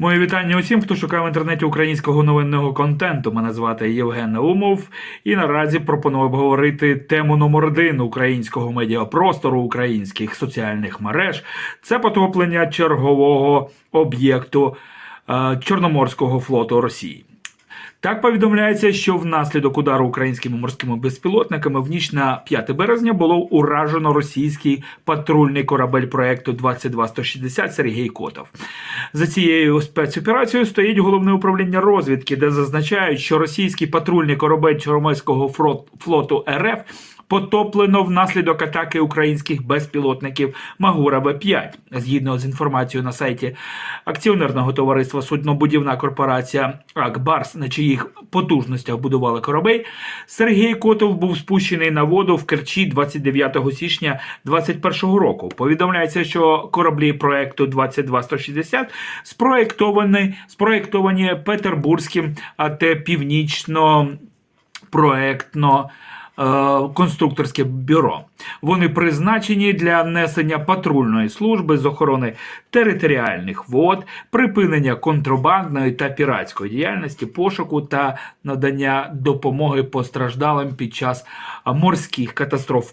Моє вітання усім, хто шукає в інтернеті українського новинного контенту. Мене звати Євген Наумов, і наразі пропоную обговорити тему номер один українського медіапростору українських соціальних мереж. Це потоплення чергового об'єкту е, Чорноморського флоту Росії. Так повідомляється, що внаслідок удару українськими морськими безпілотниками в ніч на 5 березня було уражено російський патрульний корабель проекту 22160 Сергій Котов. За цією спецоперацією стоїть головне управління розвідки, де зазначають, що російський патрульний корабель Чорноморського флоту РФ потоплено внаслідок атаки українських безпілотників Магура Б-5. Згідно з інформацією на сайті акціонерного товариства Суднобудівна корпорація Акбарс, на чиїх потужностях будували корабель, Сергій Котов був спущений на воду в Керчі 29 січня 2021 року. Повідомляється, що кораблі проекту 22160 спроєктовані, спроєктовані Петербурзьким АТ Північно проектно конструкторське бюро. Вони призначені для несення патрульної служби з охорони територіальних вод, припинення контрабандної та піратської діяльності, пошуку та надання допомоги постраждалим під час морських катастроф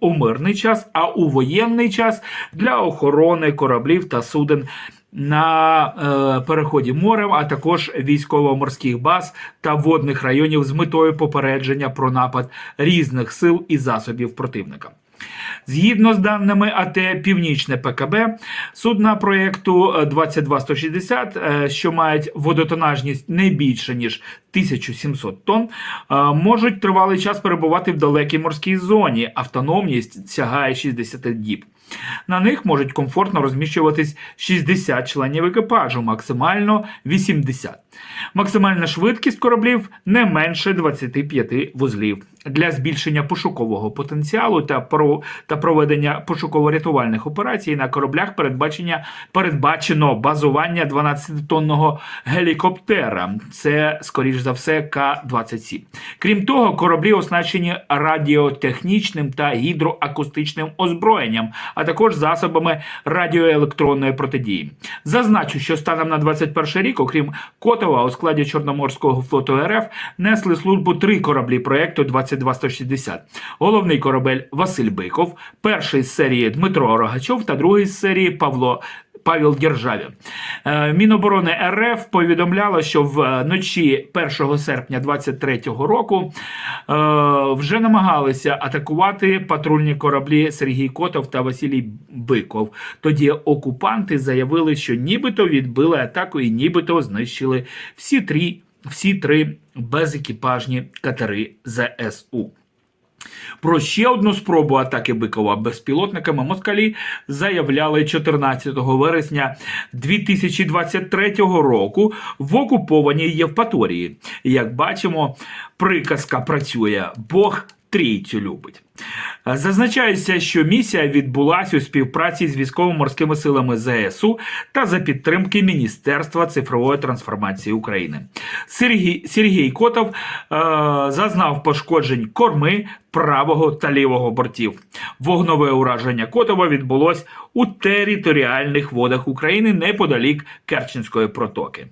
у мирний час, а у воєнний час для охорони кораблів та суден на е, переході морем, а також військово-морських баз та водних районів з метою попередження про напад різних сил і засобів противника. Згідно з даними АТ Північне ПКБ, судна проєкту е, 22160, е, що мають водотонажність не більше ніж 1700 тонн, е, можуть тривалий час перебувати в далекій морській зоні. Автономність сягає 60 діб. На них можуть комфортно розміщуватись 60 членів екіпажу, максимально 80. Максимальна швидкість кораблів не менше 25 вузлів. Для збільшення пошукового потенціалу та, про, та проведення пошуково-рятувальних операцій на кораблях передбачення, передбачено базування 12-тонного гелікоптера. Це, скоріш за все, К-27. Крім того, кораблі оснащені радіотехнічним та гідроакустичним озброєнням, а також засобами радіоелектронної протидії. Зазначу, що станом на 21 рік, окрім Котова, у складі Чорноморського флоту РФ несли службу три кораблі проекту 22160. Головний корабель Василь Биков, перший з серії Дмитро Рогачов та другий з серії Павло. Павел Державін. Е, Міноборони РФ повідомляло, що вночі 1 серпня 2023 року е, вже намагалися атакувати патрульні кораблі Сергій Котов та Василій Биков. Тоді окупанти заявили, що нібито відбили атаку і нібито знищили всі три, всі три безекіпажні катери ЗСУ. Про ще одну спробу атаки Бикова безпілотниками москалі заявляли 14 вересня 2023 року в окупованій Євпаторії. Як бачимо, приказка працює Бог трійцю любить. Зазначається, що місія відбулася у співпраці з військово-морськими силами ЗСУ та за підтримки Міністерства цифрової трансформації України. Сергій, Сергій Котов е, зазнав пошкоджень корми правого та лівого бортів. Вогнове ураження Котова відбулось у територіальних водах України неподалік Керченської протоки.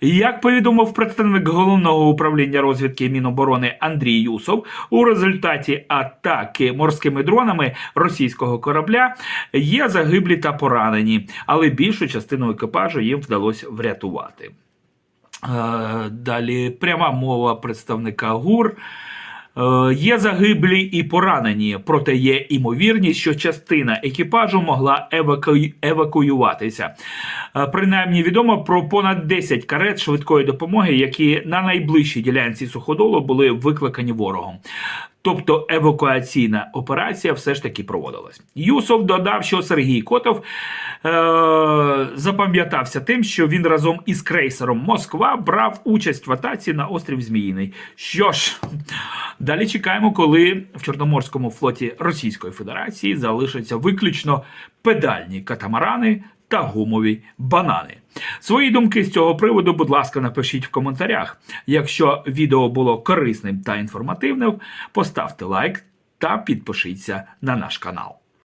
Як повідомив представник головного управління розвідки Міноборони Андрій Юсов, у результаті атаки морськими дронами російського корабля є загиблі та поранені, але більшу частину екіпажу їм вдалося врятувати. Е, Далі пряма мова представника ГУР. Е, Є загиблі і поранені, проте є імовірність, що частина екіпажу могла еваку... евакуюватися. Е, Принаймні відомо про понад 10 карет швидкої допомоги, які на найближчій ділянці суходолу були викликані ворогом. Тобто евакуаційна операція все ж таки проводилась. Юсов додав, що Сергій Котов е- запам'ятався тим, що він разом із крейсером Москва брав участь в атаці на острів Зміїний. Що ж, далі чекаємо, коли в Чорноморському флоті Російської Федерації залишаться виключно педальні катамарани та гумові банани. Свої думки з цього приводу, будь ласка, напишіть в коментарях. Якщо відео було корисним та інформативним, поставте лайк та підпишіться на наш канал.